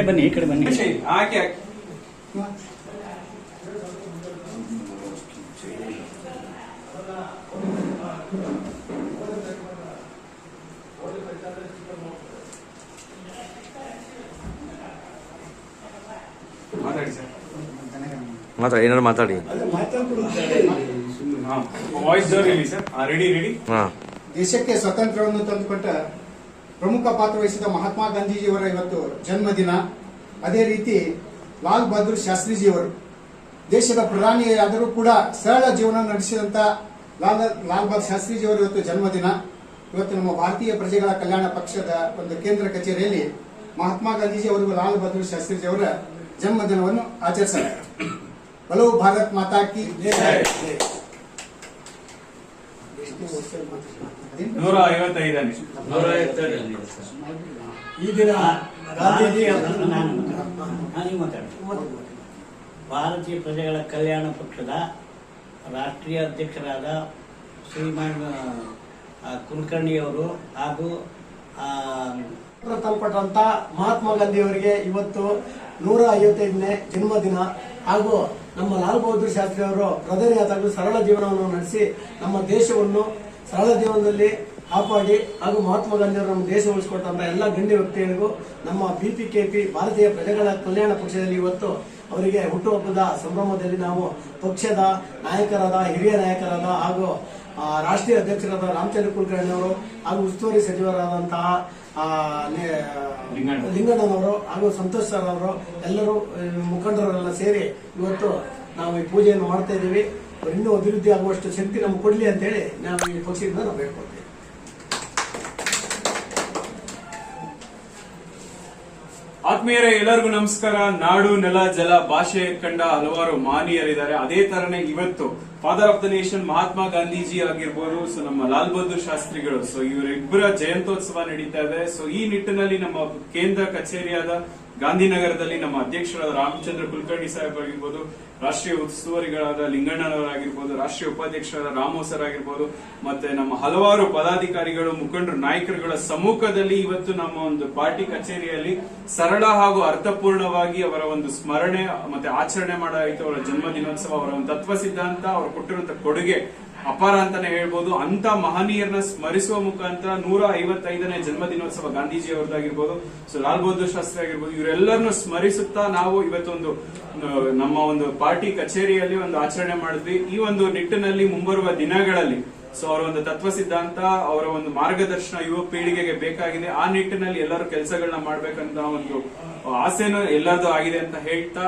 ಬನ್ನಿ ಈ ಕಡೆ ಬನ್ನಿ. ಹಾಕಿ ಹಾಕಿ. ಮಾತಾಡಿ ಏನಾದ್ರು ಮಾತಾಡಿ. ವಾಯ್ಸ್ ರೆಡಿ ರೆಡಿ ಹಾ. ದೇಶಕ್ಕೆ ಸ್ವಾತಂತ್ರ್ಯವನ್ನು ತಂದುಕೊಟ್ಟ ಪ್ರಮುಖ ಪಾತ್ರ ವಹಿಸಿದ ಮಹಾತ್ಮ ಗಾಂಧೀಜಿಯವರ ಇವತ್ತು ಜನ್ಮದಿನ. ಅದೇ ರೀತಿ ಲಾಲ್ ಬಹದ್ದೂರ್ ಶಾಸ್ತ್ರಿಜಿಯವರು ದೇಶದ ಪ್ರಧಾನಿಯಾದರೂ ಕೂಡ ಸರಳ ಜೀವನ ನಡೆಸಿದಂತ ಲಾಲ್ ಲಾಲ್ ಬಹದ್ದೂರ್ ಶಾಸ್ತ್ರಿಜಿಯವರ ಇವತ್ತು ಜನ್ಮದಿನ. ಇವತ್ತು ನಮ್ಮ ಭಾರತೀಯ ಪ್ರಜೆಗಳ ಕಲ್ಯಾಣ ಪಕ್ಷದ ಒಂದು ಕೇಂದ್ರ ಕಚೇರಿಯಲ್ಲಿ ಮಹಾತ್ಮ ಗಾಂಧೀಜಿ ಅವರಿಗೂ ಲಾಲ್ ಬಹದ್ದೂರ್ ಶಾಸ್ತ್ರಿಜಿಯವರ ಜನ್ಮದಿನವನ್ನು ಆಚರಿಸಲಾಗಿದೆ ಹಲವು ಭಾರತ್ ಮಾತಾ ಕಿ ನೂರ ಐವತ್ತೈದನೇ ಈ ದಿನ ಗಾಂಧೀಜಿ ಭಾರತೀಯ ಪ್ರಜೆಗಳ ಕಲ್ಯಾಣ ಪಕ್ಷದ ರಾಷ್ಟ್ರೀಯ ಅಧ್ಯಕ್ಷರಾದ ಶ್ರೀಮಾನ್ ಕುಲಕರ್ಣಿ ಅವರು ಹಾಗೂ ಆ, ತಲುಪಟ್ಟಂತ ಮಹಾತ್ಮ ಗಾಂಧಿ ಅವರಿಗೆ ಇವತ್ತು ನೂರ ಐವತ್ತೈದನೇ ಜನ್ಮದಿನ ಹಾಗೂ ನಮ್ಮ ಲಾಲ್ ಬಹದ್ದೂರ್ ಶಾಸ್ತ್ರಿ ಅವರು ಸರಳ ಜೀವನವನ್ನು ನಡೆಸಿ ನಮ್ಮ ದೇಶವನ್ನು ಸರಳ ಜೀವನದಲ್ಲಿ ಕಾಪಾಡಿ ಹಾಗೂ ಮಹಾತ್ಮ ಗಾಂಧಿಯವರು ನಮ್ಮ ದೇಶ ಉಳಿಸಿಕೊಟ್ಟಂತಹ ಎಲ್ಲ ಗಣ್ಯ ವ್ಯಕ್ತಿಗಳಿಗೂ ನಮ್ಮ ಬಿಪಿಕೆಪಿ ಭಾರತೀಯ ಪ್ರಜೆಗಳ ಕಲ್ಯಾಣ ಪಕ್ಷದಲ್ಲಿ ಇವತ್ತು ಅವರಿಗೆ ಹುಟ್ಟುಹಬ್ಬದ ಸಂಭ್ರಮದಲ್ಲಿ ನಾವು ಪಕ್ಷದ ನಾಯಕರಾದ ಹಿರಿಯ ನಾಯಕರಾದ ಹಾಗೂ ರಾಷ್ಟ್ರೀಯ ಅಧ್ಯಕ್ಷರಾದ ರಾಮಚಂದ್ರ ಕುಲಕರ್ಣಿ ಅವರು ಹಾಗೂ ಉಸ್ತುವಾರಿ ಸಚಿವರಾದಂತಹ. ಲಿಂಗಣ್ಣನವರು ಹಾಗೂ ಸಂತೋಷ್ ಸರ್ ಅವರು ಎಲ್ಲರೂ ಆ, ಸೇರಿ ಇವತ್ತು ನಾವು ಈ ಪೂಜೆಯನ್ನು ಮಾಡ್ತಾ ಇದ್ದೀವಿ. ಇನ್ನೂ ಅಭಿವೃದ್ಧಿ ಆಗುವಷ್ಟು ಶಕ್ತಿ ನಮ್ಗೆ ಅಂತ ಅಂತೇಳಿ ನಾವು ಈ ಪಕ್ಷದಿಂದ ನಾವು ಬೇಡ್ಕೊಳ್ತೀವಿ ಆತ್ಮೀಯರೇ, ಎಲ್ಲರಿಗೂ ನಮಸ್ಕಾರ. ನಾಡು, ನೆಲ, ಜಲ, ಭಾಷೆ ಕಂಡ ಹಲವಾರು ಮಾನೀಯರಿದ್ದಾರೆ. ಅದೇ ತರನೇ ಇವತ್ತು father of the nation Mahatma Gandhiji ಆಗಿರ್ಬೋದು, ಸೊ ನಮ್ಮ ಲಾಲ್ ಬಹದ್ದೂರ್ ಶಾಸ್ತ್ರಿಗಳು, ಸೊ ಇವರಿಬ್ಬರ ಜಯಂತೋತ್ಸವ ನಡೀತಾ ಇದೆ. ಸೊ ಈ ನಿಟ್ಟಿನಲ್ಲಿ ನಮ್ಮ ಕೇಂದ್ರ ಕಚೇರಿಯಾದ ಗಾಂಧಿನಗರದಲ್ಲಿ ನಮ್ಮ ಅಧ್ಯಕ್ಷರಾದ ರಾಮಚಂದ್ರ ಕುಲಕರ್ಣಿ ಸಾಹೇಬ್ ಆಗಿರ್ಬೋದು, ರಾಷ್ಟ್ರೀಯ ಉಸ್ತುವಾರಿಗಳಾದ ಲಿಂಗಣ್ಣನವರಾಗಿರ್ಬೋದು, ರಾಷ್ಟ್ರೀಯ ಉಪಾಧ್ಯಕ್ಷರಾದ ರಾಮೋ ಸರ್ ಆಗಿರ್ಬೋದು, ಮತ್ತೆ ನಮ್ಮ ಹಲವಾರು ಪದಾಧಿಕಾರಿಗಳು, ಮುಖಂಡರು, ನಾಯಕರುಗಳ ಸಮ್ಮುಖದಲ್ಲಿ ಇವತ್ತು ನಮ್ಮ ಒಂದು ಪಾರ್ಟಿ ಕಚೇರಿಯಲ್ಲಿ ಸರಳ ಹಾಗೂ ಅರ್ಥಪೂರ್ಣವಾಗಿ ಅವರ ಒಂದು ಸ್ಮರಣೆ, ಮತ್ತೆ ಆಚರಣೆ ಮಾಡಾಯಿತು ಅವರ ಜನ್ಮ ದಿನೋತ್ಸವ, ಅವರ ಒಂದು ತತ್ವ ಸಿದ್ಧಾಂತ ಅವರು ಕೊಟ್ಟಿರುವಂತಹ ಕೊಡುಗೆ ಅಪಾರ ಅಂತಾನೆ ಹೇಳ್ಬೋದು. ಅಂತ ಮಹನೀಯರನ್ನ ಸ್ಮರಿಸುವ ಮುಖಾಂತರ ನೂರ ಐವತ್ತೈದನೇ ಜನ್ಮ ದಿನೋತ್ಸವ ಗಾಂಧೀಜಿ ಅವರದಾಗಿರ್ಬೋದು ಸೊ ಲಾಲ್ ಬಹದ್ದೂರ್ ಶಾಸ್ತ್ರಿ ಆಗಿರ್ಬೋದು, ಇವರೆಲ್ಲರನ್ನು ಸ್ಮರಿಸುತ್ತಾ ನಾವು ಇವತ್ತೊಂದು ನಮ್ಮ ಒಂದು ಪಾರ್ಟಿ ಕಚೇರಿಯಲ್ಲಿ ಒಂದು ಆಚರಣೆ ಮಾಡಿದ್ವಿ. ಈ ಒಂದು ನಿಟ್ಟಿನಲ್ಲಿ ಮುಂಬರುವ ದಿನಗಳಲ್ಲಿ, ಸೊ ಅವರ ಒಂದು ತತ್ವ ಸಿದ್ಧಾಂತ, ಅವರ ಒಂದು ಮಾರ್ಗದರ್ಶನ ಯುವ ಪೀಳಿಗೆಗೆ ಬೇಕಾಗಿದೆ. ಆ ನಿಟ್ಟಿನಲ್ಲಿ ಎಲ್ಲರೂ ಕೆಲಸಗಳನ್ನ ಮಾಡ್ಬೇಕಂತ ಒಂದು ಆಸೆನೂ ಎಲ್ಲರದು ಆಗಿದೆ ಅಂತ ಹೇಳ್ತಾ